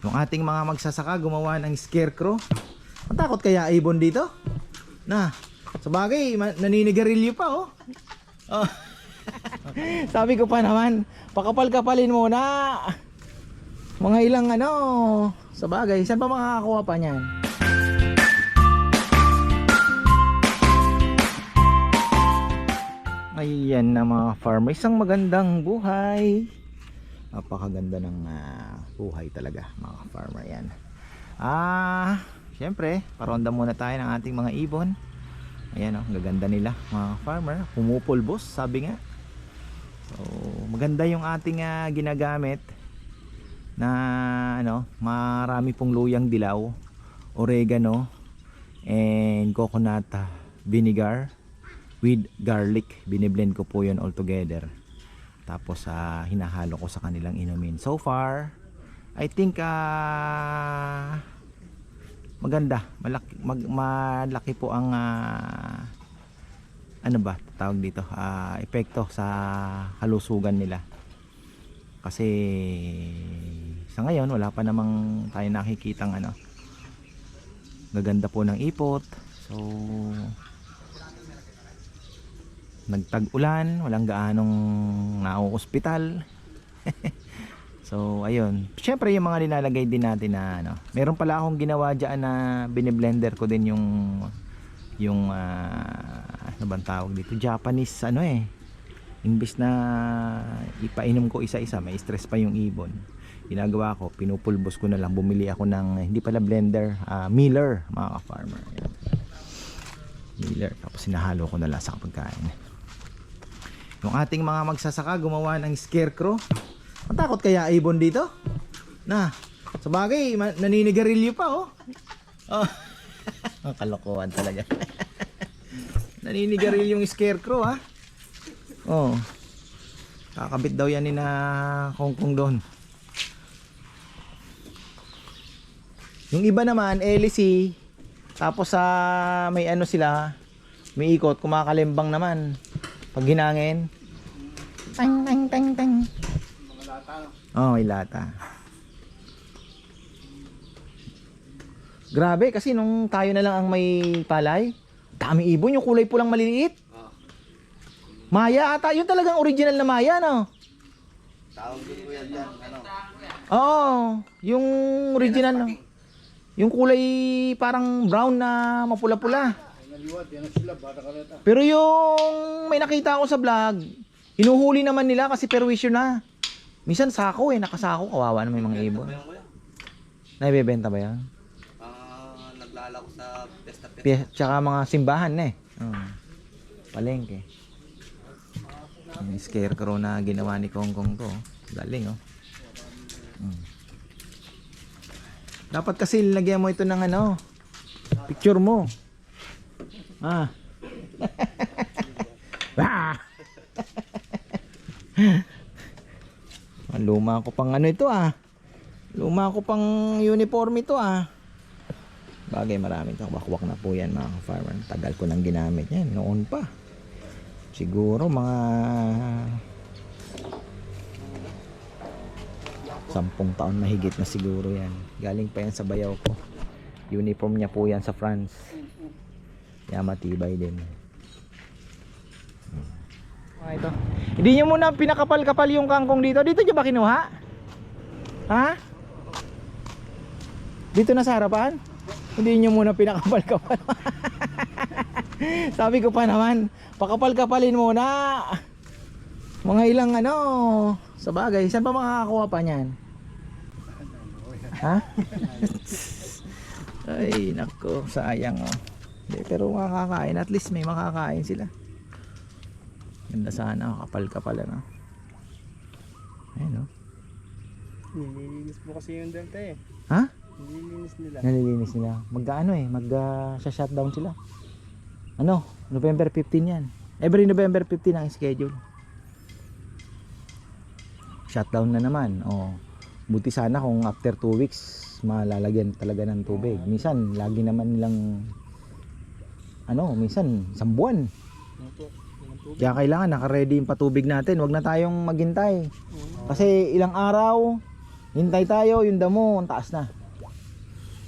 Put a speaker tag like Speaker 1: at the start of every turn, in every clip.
Speaker 1: Yung ating mga magsasaka gumawa ng scarecrow. Matakot kaya ibon dito? Na, sa bagay, naninigarilyo pa oh. Oh. Sabi ko pa naman, pakapal-kapalin muna. Mga ilang ano, sa bagay, saan pa makakakuha pa niyan? Ayan na mga farmer, isang magandang buhay. Napakaganda ng ah, buhay talaga mga farmer yan. Ah, syempre, paronda muna tayo ng ating mga ibon. Ayan oh, ang gaganda nila mga farmer. Pumupulbos, sabi nga. So, maganda yung ating ah, ginagamit na ano, marami pong luyang dilaw, oregano, and coconut vinegar with garlic. Biniblend ko po yun all together. Tapos ah, hinahalo ko sa kanilang inumin. So far, I think ah maganda. Malaki, mag, malaki po ang ah, ano ba tawag dito? ah epekto sa kalusugan nila. Kasi sa ngayon wala pa namang tayo nakikitang ano gaganda po ng ipot. So nagtag-ulan, walang gaanong nauospital. so, ayun. Siyempre, yung mga nilalagay din natin na ano, meron pala akong ginawa diyan na biniblender ko din yung yung ah, ano bang tawag dito? Japanese ano eh. Imbis na ipainom ko isa-isa, may stress pa yung ibon. Ginagawa ko, pinupulbos ko na lang. Bumili ako ng, hindi pala blender, ah, Miller, mga ka-farmer. Ayan. Miller. Tapos sinahalo ko na lang sa pagkain. Yung ating mga magsasaka gumawa ng scarecrow. Matakot kaya ibon dito? Na, sa bagay, naninigarilyo pa oh. Oh. Ang kalokohan talaga. naninigarilyo yung scarecrow ha. Oh. Kakabit daw yan ni na Kong Kong doon. Yung iba naman, LC, tapos sa may ano sila, may ikot, kumakalimbang naman. Pag hinangin. Tang tang tang tang. Oh, may lata. Grabe kasi nung tayo na lang ang may palay, dami ibon yung kulay pulang maliliit. Maya ata, yun talagang original na Maya no.
Speaker 2: Tawag din ko yan dyan, ano?
Speaker 1: Oo, yung original no. Yung kulay parang brown na mapula-pula. Pero yung may nakita ako sa vlog, hinuhuli naman nila kasi perwisyo na. Minsan sako eh, nakasako, kawawa naman yung mga ibon. Naibebenta ba yan?
Speaker 2: Ah, naglalako sa pesta pesta.
Speaker 1: Pia, tsaka mga simbahan na eh. Oo. Palengke. Yung scarecrow na ginawa ni Kong Kong to. Galing oh. Mm. Dapat kasi lagyan mo ito ng ano, picture mo. Ah. ah. Ang Luma ko pang ano ito ah. Luma ko pang uniform ito ah. Bagay marami ito. Wakwak na po yan mga farmer. Tagal ko nang ginamit yan. Noon pa. Siguro mga sampung taon mahigit na siguro yan. Galing pa yan sa bayaw ko. Uniform niya po yan sa France. Kaya matibay din. Ah, ito. Hindi niyo muna pinakapal-kapal yung kangkong dito. Dito niyo ba kinuha? Ha? Dito na sa harapan? Hindi niyo muna pinakapal-kapal. Sabi ko pa naman, pakapal-kapalin muna. Mga ilang ano, sa bagay, saan pa makakakuha pa niyan? Ha? Ay, nako, sayang oh. Hindi, pero makakain, at least may makakain sila. Ganda sana, kapal-kapal ano. Ayun oh.
Speaker 3: Nililinis po kasi yung delta eh.
Speaker 1: Ha?
Speaker 3: Nililinis nila.
Speaker 1: Nalilinis nila. Mag-ano eh, mag uh, shutdown sila. Ano? November 15 yan. Every November 15 ang schedule. Shutdown na naman. Oh. Buti sana kung after 2 weeks malalagyan talaga ng tubig. Minsan lagi naman nilang ano, minsan isang buwan. Kaya kailangan naka-ready yung patubig natin. Huwag na tayong maghintay. Kasi ilang araw Hintay tayo, yung damo, ang taas na.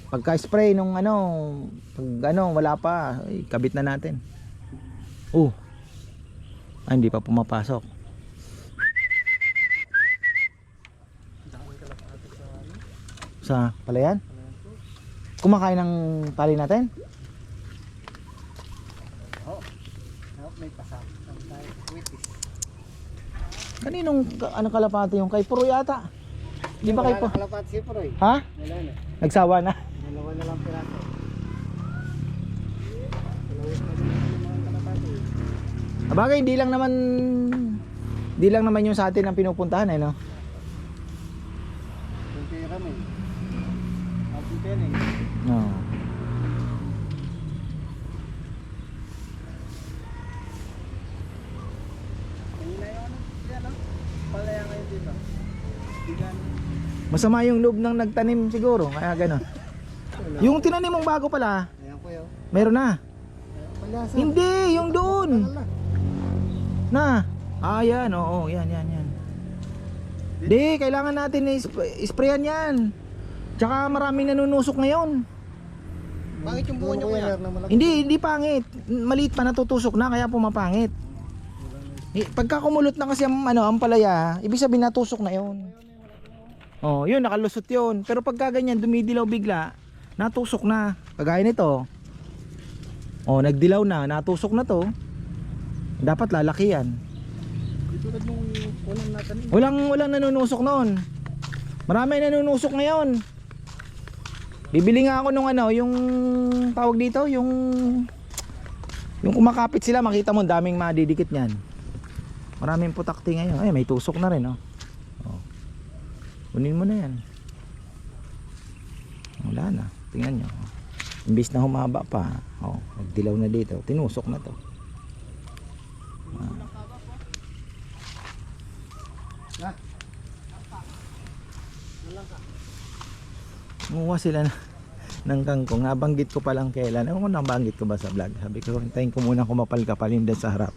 Speaker 1: Pagka spray nung ano, pag ano, wala pa, ay, kabit na natin. Oh. Ay, hindi pa pumapasok.
Speaker 3: Sa ano.
Speaker 1: Sa palayan? Kumakain ng tali natin?
Speaker 3: Oh, may pasap. Ang tayo. Waitis.
Speaker 1: Kaninong ka- ano kalapati yung kay Puro yata? Di ba kay Puro?
Speaker 3: Kalapate si Proy.
Speaker 1: Ha?
Speaker 3: Wala na.
Speaker 1: Nagsawa na?
Speaker 3: Dalawa na lang piraso. Dalawit na din yung mga kalapate.
Speaker 1: Abagay, hindi lang naman hindi lang naman yung sa atin ang pinupuntahan eh, no?
Speaker 3: Yung kaya kami. Ating pening.
Speaker 1: No.
Speaker 3: Kanina yung ano? Yan oh. Palaya ngayon dito. Bigan.
Speaker 1: Masama yung loob ng nagtanim siguro, kaya gano'n. Yung tinanim mong bago pala,
Speaker 3: Ayan ko yun.
Speaker 1: meron na. Hindi, yung doon. Na. Ah, yan, oo, yan, yan, yan. Di, kailangan natin is sprayan yan. Tsaka maraming nanunusok ngayon.
Speaker 3: Bakit yung buo niyo kuya?
Speaker 1: Hindi, hindi pangit. Maliit pa natutusok na kaya pumapangit. Eh, pagka kumulot na kasi ang ano, ang palaya, ibig sabihin natusok na 'yon. Oh, 'yun nakalusot 'yun. Pero pagka ganyan dumidilaw bigla, natusok na. Kagaya nito. Oh, nagdilaw na, natusok na 'to. Dapat lalaki yan. Walang walang nanunusok noon. Marami nanunusok ngayon. Bibili nga ako nung ano, yung tawag dito, yung yung kumakapit sila, makita mo daming madidikit niyan. Maraming putakti ngayon. Ay, may tusok na rin, oh. Kunin mo na yan. Wala na. Tingnan nyo. Imbis na humaba pa, oh, nagdilaw na dito. Tinusok na to. Umuha sila na, ng kangkong. Nabanggit ko pa lang kailan. Ewan ko nabanggit ko ba sa vlog. Sabi ko, hintayin ko muna kumapal-kapalin doon sa harap.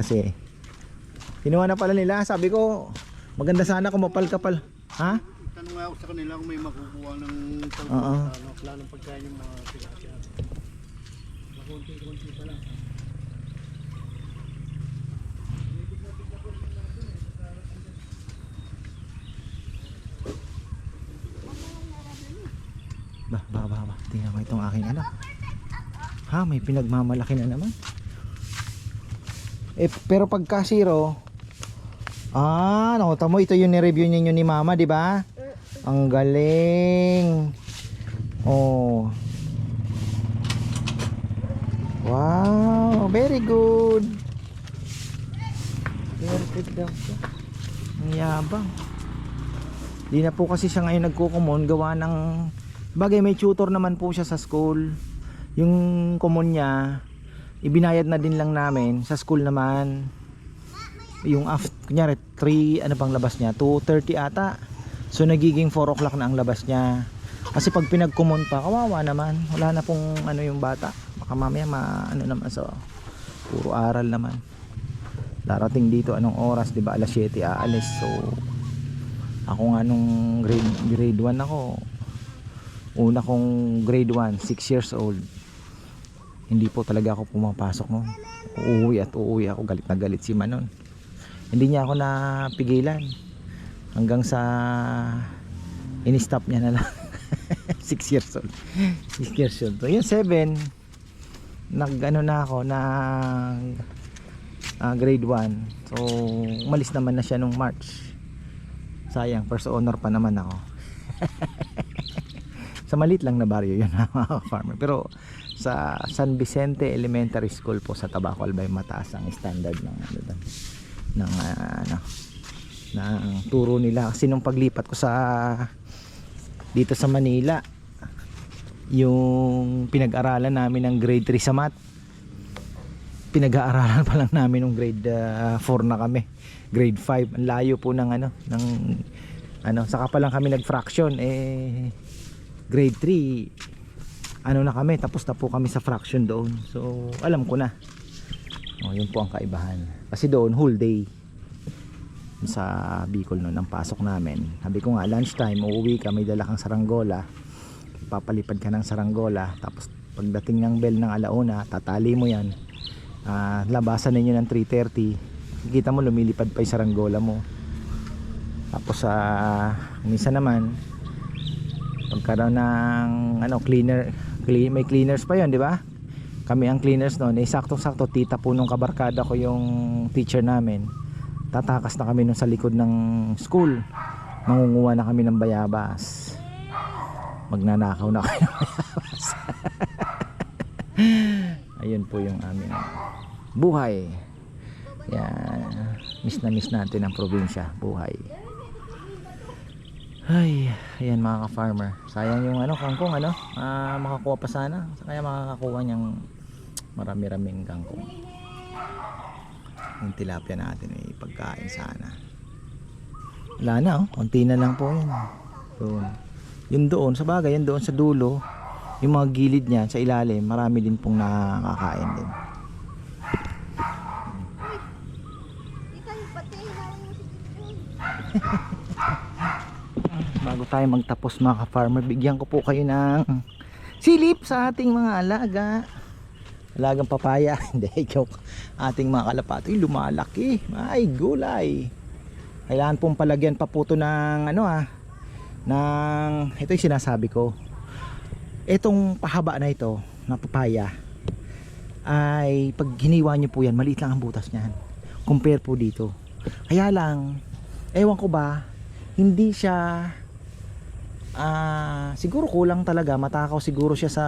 Speaker 1: Kasi, kinuha na pala nila. Sabi ko, maganda sana kumapal-kapal. Ha?
Speaker 3: Tanong nga ako sa kanila kung may makukuha ng
Speaker 1: Oo.
Speaker 3: ano, planong pagkain yung mga tilapia. Makunti-kunti pa lang.
Speaker 1: Ba, ba, ba, ba. Tingnan mo itong aking anak. Ha, may pinagmamalaki na naman. Eh, pero pagka zero, ah, nakita mo, ito yung ni-review ninyo ni mama, di ba? Ang galing. Oh. Wow, very good. Very daw. Ang yabang. Di na po kasi siya ngayon nagkukumon gawa ng bagay may tutor naman po siya sa school. Yung kumon niya ibinayad na din lang namin sa school naman. Yung after kunyari 3 ano bang labas niya 2:30 ata. So nagiging 4 o'clock na ang labas niya. Kasi pag pinagkumon pa kawawa naman. Wala na pong ano yung bata. Baka mamaya ma ano naman so puro aral naman. Darating dito anong oras 'di ba? Alas 7 aalis. So ako nga nung grade, grade 1 ako una kong grade 1 6 years old hindi po talaga ako pumapasok noon uuwi at uuwi ako galit na galit si Manon hindi niya ako napigilan. Hanggang sa in-stop niya na lang. 6 years old. 6 years old. So yun 7 nag ano na ako na ah, grade 1 so umalis naman na siya nung March. Sayang first honor pa naman ako. Sa malit lang na baryo yun mga farmer. Pero sa San Vicente Elementary School po sa Tabaco Albay mataas ang standard ng ano doon ng ah, ano ng turo nila. Kasi nung paglipat ko sa dito sa Manila yung pinag-aralan namin ng grade 3 sa math pinag-aaralan pa lang namin nung grade 4 na kami. Grade 5 ang layo po ng ano ng ano saka pa lang kami nag-fraction eh grade 3 ano na kami tapos na po kami sa fraction doon. So alam ko na oh, yun po ang kaibahan kasi doon whole day sa Bicol noon ang pasok namin. Sabi ko nga lunchtime uuwi ka may dala kang saranggola. Papalipad ka ng saranggola tapos pagdating ng bell ng alauna tatali mo yan. Ah, labasan ninyo ng 3.30 kita mo lumilipad pa yung saranggola mo tapos sa minsan naman pagkaroon ng ano cleaner cle- may cleaners pa yon di ba kami ang cleaners noon eh saktong sakto tita po nung kabarkada ko yung teacher namin. Tatakas na kami nun sa likod ng school. Mangunguha na kami ng bayabas. Magnanakaw na kami ng bayabas ayun po yung aming buhay. Yan. Miss na miss natin ang probinsya. Buhay. Ay, ayan mga ka-farmer. Sayang yung ano, kangkong ano, ah, makakuha pa sana. Kaya makakakuha niyang marami-raming kangkong. Yung tilapia natin ay pagkain sana. Wala na oh, konti na lang po yun. Doon. Yun doon, sa bagay, yun doon sa dulo, yung mga gilid niya sa ilalim, marami din pong nakakain din. Bago tayo magtapos mga ka-farmer, bigyan ko po kayo ng silip sa ating mga alaga. Alagang papaya. Hindi, joke. Ating mga kalapati lumalaki. Ay, gulay. Kailangan pong palagyan pa po to ng ano ah. Ng, ito yung sinasabi ko. Itong pahaba na ito, na papaya, ay pag hiniwa nyo po yan, maliit lang ang butas niyan. Compare po dito. Kaya lang, ewan ko ba, hindi siya ah siguro kulang talaga matakaw siguro siya sa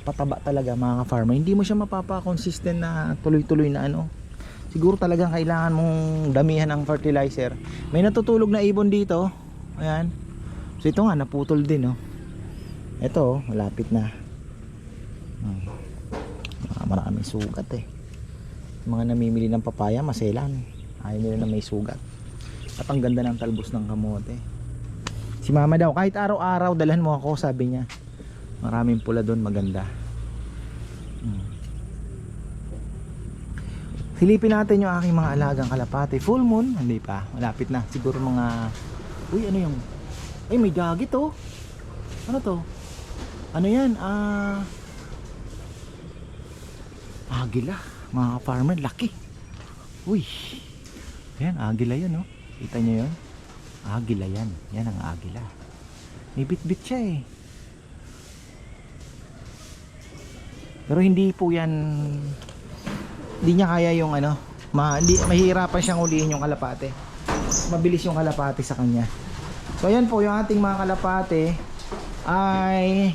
Speaker 1: pataba talaga mga farmer hindi mo siya mapapa-consistent na tuloy-tuloy na ano. Siguro talagang kailangan mong damihan ng fertilizer. May natutulog na ibon dito. Ayan. So ito nga naputol din oh. Ito oh, malapit na. Hmm. Ah, maraming sugat eh. Mga namimili ng papaya maselan. Ayaw nila na may sugat. At ang ganda ng talbos ng kamote. Si mama daw, kahit araw-araw dalhan mo ako, sabi niya. Maraming pula doon, maganda. Hmm. Silipin natin yung aking mga alagang kalapate. Full moon, hindi pa. Malapit na. Siguro mga... Uy, ano yung... Ay, may dagit oh. Ano to? Ano yan? Ah... agila. Mga farmer, laki. Uy. Yan, agila yan oh. Kita nyo yun? Agila yan. Yan ang agila. May bit-bit siya eh. Pero hindi po yan hindi niya kaya yung ano ma, hindi, mahirapan siyang ulihin yung kalapate mabilis yung kalapate sa kanya so ayan po yung ating mga kalapate ay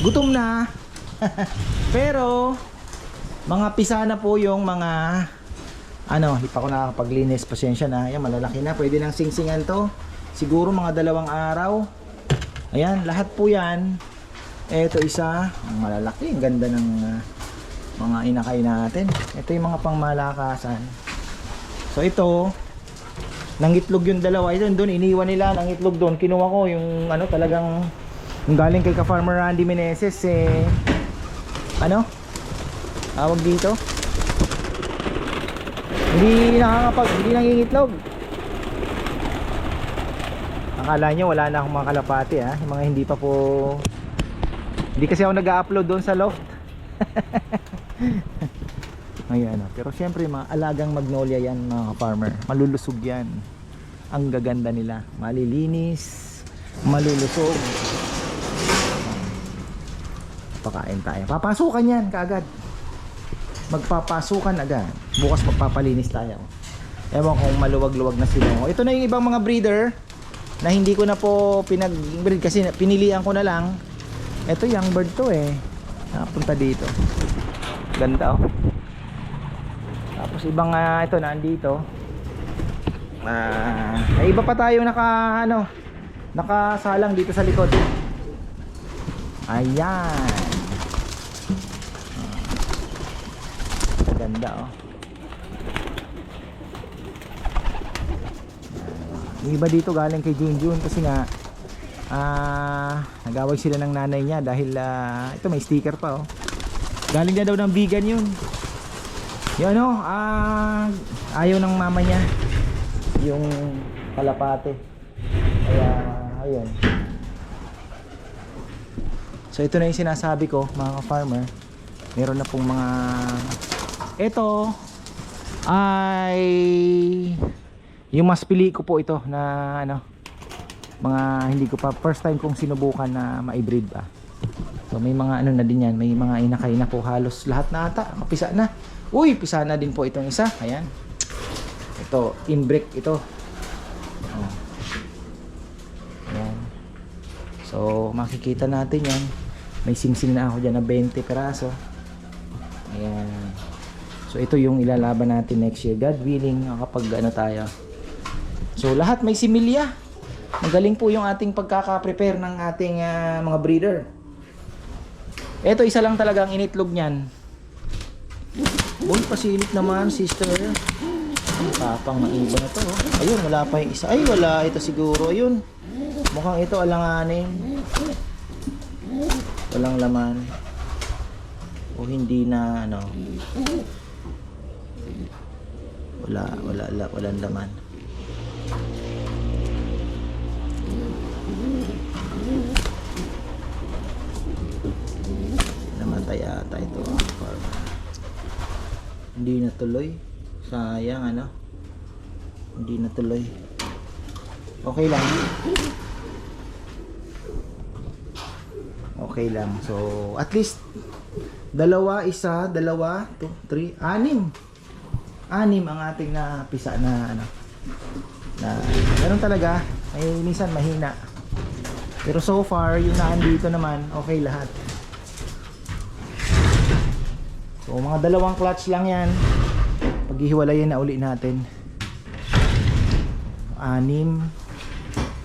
Speaker 1: gutom na pero mga pisa na po yung mga ano, hindi pa ako nakakapaglinis, pasensya na. Ayan, malalaki na. Pwede nang singsingan to. Siguro mga dalawang araw. Ayan, lahat po yan. Ito isa, malalaki. Ang ganda ng ah, mga inakay natin. Ito yung mga pangmalakasan. So ito, nangitlog yung dalawa. Ito doon, iniwan nila nangitlog doon. Kinuha ko yung ano talagang yung galing kay ka-farmer Randy Meneses eh ano? Tawag dito? Hindi nakakapag, hindi nangingitlog. Akala nyo wala na akong mga kalapati ha, yung mga hindi pa po Hindi kasi ako nag-upload doon sa loft. Ayan, ano. pero syempre mga alagang magnolia yan mga farmer. Malulusog yan. Ang gaganda nila. Malilinis, malulusog. Pakain tayo. Papasukan yan kaagad magpapasukan agad. Bukas magpapalinis tayo. Ewan kung maluwag-luwag na sila. Ito na yung ibang mga breeder na hindi ko na po pinag-breed kasi pinilian ko na lang. Ito young bird to eh. Napunta dito. Ganda oh. Tapos ibang uh, ito na andito. Ah, may iba pa tayo naka ano, nakasalang dito sa likod. Ayan. ganda oh yung iba dito galing kay Junjun kasi nga ah nagawag sila ng nanay niya dahil ah, ito may sticker pa oh galing na daw ng vegan yun yun oh ah ayaw ng mama niya yung kalapate. Kaya, ayun. So ito na yung sinasabi ko mga ka-farmer. Meron na pong mga ito ay yung mas pili ko po ito na ano mga hindi ko pa first time kong sinubukan na ma-breed ba. So may mga ano na din yan, may mga inakay na po halos lahat na ata, kapisa na. Uy, pisa na din po itong isa. Ayan. Ito, inbreak ito. Ayan. So makikita natin yan. May singsing na ako dyan na 20 peraso. Ayan. So ito yung ilalaban natin next year. God willing, kapag ano tayo. So lahat may similya. Magaling po yung ating pagkaka-prepare ng ating ah, mga breeder. Ito isa lang talaga ang initlog niyan. Boy, pasilip naman, sister. Ang tapang maiba na to. oh. Ayun, wala pa yung isa. Ay, wala. Ito siguro. Ayun. Mukhang ito alanganin. Walang laman. O hindi na ano. Wala, wala, wala, walang laman. Namatay ata ito farmer. Hindi natuloy. Sayang ano. Hindi natuloy. Okay lang. Okay lang. So, at least dalawa, isa, dalawa, two, three, anim. Anim ang ating na pisa na ano. Na meron talaga. May minsan mahina. Pero so far, yung naandito naman, okay lahat. So, mga dalawang clutch lang yan. Paghihiwalayin na uli natin. Anim.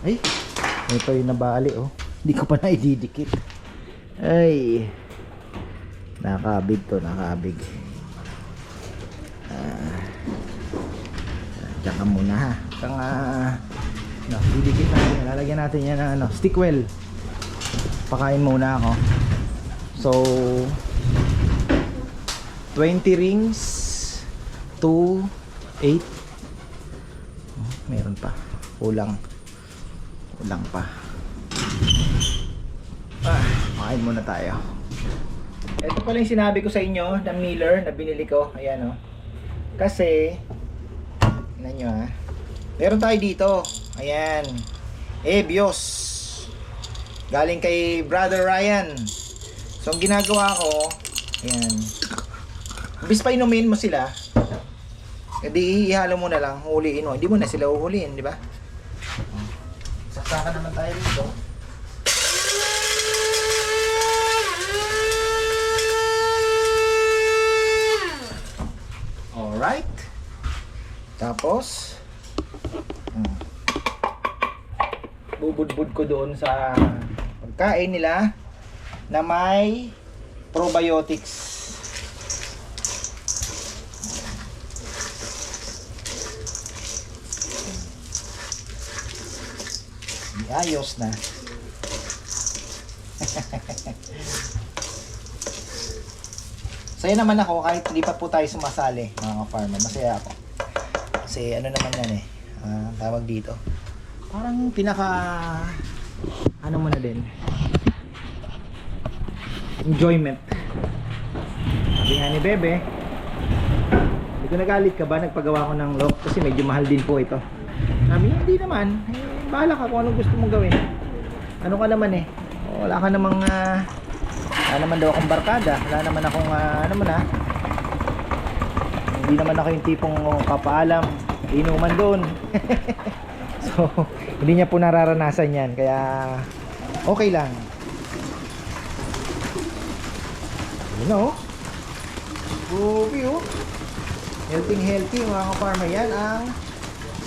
Speaker 1: Ay, ito yung nabali oh. Hindi ko pa naididikit. Ay. Nakabig to, nakabig. Ah. Tsaka muna ha. Tsaka no, didikit natin. Lalagyan natin yan ng ano, stick well. Pakain muna ako. So, 20 rings. To 8 oh, meron pa. Kulang. Kulang pa. Ah, makain muna tayo. Ito pala yung sinabi ko sa inyo na Miller na binili ko. Ayan o kasi tignan nyo ha meron tayo dito ayan Ebios galing kay brother Ryan so ang ginagawa ko ayan Bis pa inumin mo sila, edi ihalo mo na lang, huliin mo. Hindi mo na sila uhuliin, di ba? Saksakan naman tayo dito. Alright. Tapos, hmm, bubudbud ko doon sa pagkain nila na may probiotics. Ayos na. Saya naman ako kahit hindi pa po tayo sumasali mga farmer. Masaya ako. Kasi ano naman yan eh. ah, tawag dito. Parang pinaka ano mo na din. Enjoyment. Sabi nga ni Bebe, hindi ko nagalit ka ba nagpagawa ko ng lock kasi medyo mahal din po ito. Sabi hindi naman. Eh, bahala ka kung anong gusto mong gawin. Ano ka naman eh. Wala ka namang, ah, wala naman daw akong barkada. Wala naman akong, ah, ano man ah. Hindi naman ako yung tipong papaalam. Inuman doon. so, hindi niya po nararanasan yan. Kaya, okay lang. You know? Gobi oh. Healthy healthy mga ka-farmer yan ang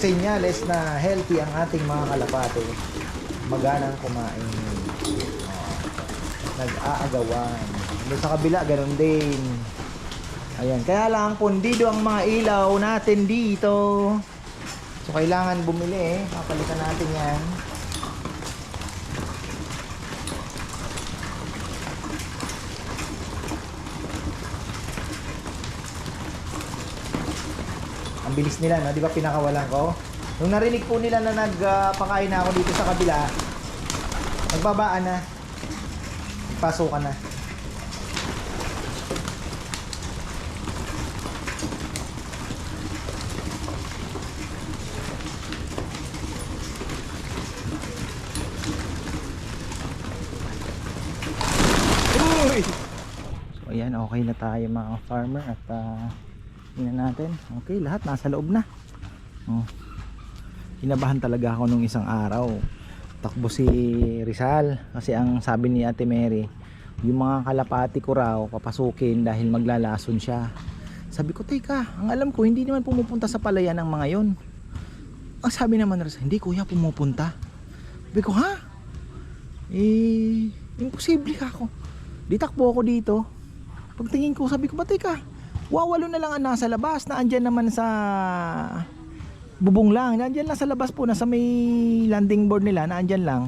Speaker 1: senyales na healthy ang ating mga kalapate. Maganang kumain. Oh, nag-aagawan. Doon sa kabila, ganun din. Ayan, kaya lang pundido ang mga ilaw natin dito. So kailangan bumili eh. Papalitan natin yan. Ang bilis nila, no? Di ba pinakawalan ko? Nung narinig po nila na nagpakain na ako dito sa kabila, nagbabaan na. Nagpasukan na. Uy! So ayan, okay na tayo mga farmer at uh, tingnan natin. Okay, lahat nasa loob na. Oh. Kinabahan talaga ako nung isang araw. Takbo si Rizal kasi ang sabi ni Ate Mary, yung mga kalapati ko raw papasukin dahil maglalason siya. Sabi ko, teka, ang alam ko hindi naman pumupunta sa palayan ng mga yon. Ang sabi naman Rizal, hindi kuya pumupunta. Sabi ko, ha? Eh, imposible ako. Di takbo ako dito. Pagtingin ko, sabi ko, ba teka, wawalo na lang ang nasa labas na andyan naman sa bubong lang. Nandyan lang sa labas po, nasa may landing board nila, na andyan lang.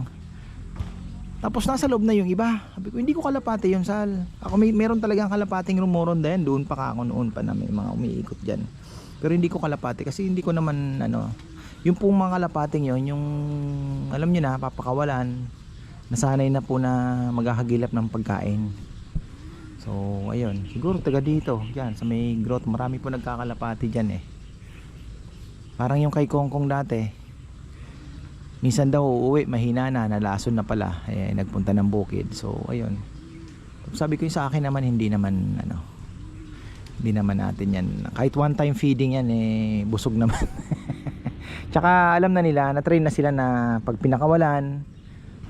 Speaker 1: Tapos nasa loob na yung iba. Sabi ko, hindi ko kalapate yun, Sal. Ako may meron talagang kalapating rumoron din. Doon pa ka ako noon pa na may mga umiikot dyan. Pero hindi ko kalapate kasi hindi ko naman, ano, yung pong mga kalapating yon yung, alam nyo na, papakawalan. Nasanay na po na maghahagilap ng pagkain. So, ayun. Siguro taga dito. Diyan, sa may growth. Marami po nagkakalapati dyan eh. Parang yung kay Kongkong dati. Minsan daw uuwi, mahina na, nalason na pala. Eh, nagpunta ng bukid. So, ayun. Sabi ko yung sa akin naman, hindi naman, ano, hindi naman natin yan. Kahit one time feeding yan, eh, busog naman. Tsaka alam na nila, na-train na sila na pag pinakawalan,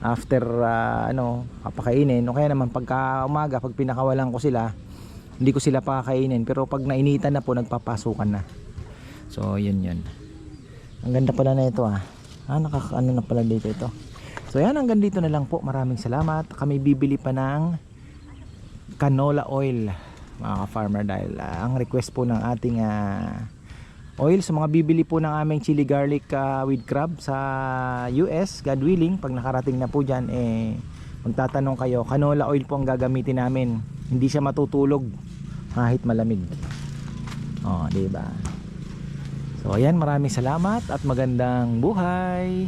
Speaker 1: after uh, ano, papakainin, o kaya naman pagka umaga, pag pinakawalan ko sila, hindi ko sila pakakainin. Pero pag nainitan na po, nagpapasukan na. So, yun yun. Ang ganda pala na ito ah. Ah, nakakaano na pala dito ito. So, yan. Hanggang dito na lang po. Maraming salamat. Kami bibili pa ng canola oil mga ka-farmer dahil ah, ang request po ng ating ah, oil. Sa mga bibili po ng aming chili garlic ah, with crab sa US God willing pag nakarating na po dyan eh magtatanong kayo. Canola oil po ang gagamitin namin. Hindi siya matutulog kahit malamig. Oh ba? So ayan maraming salamat at magandang buhay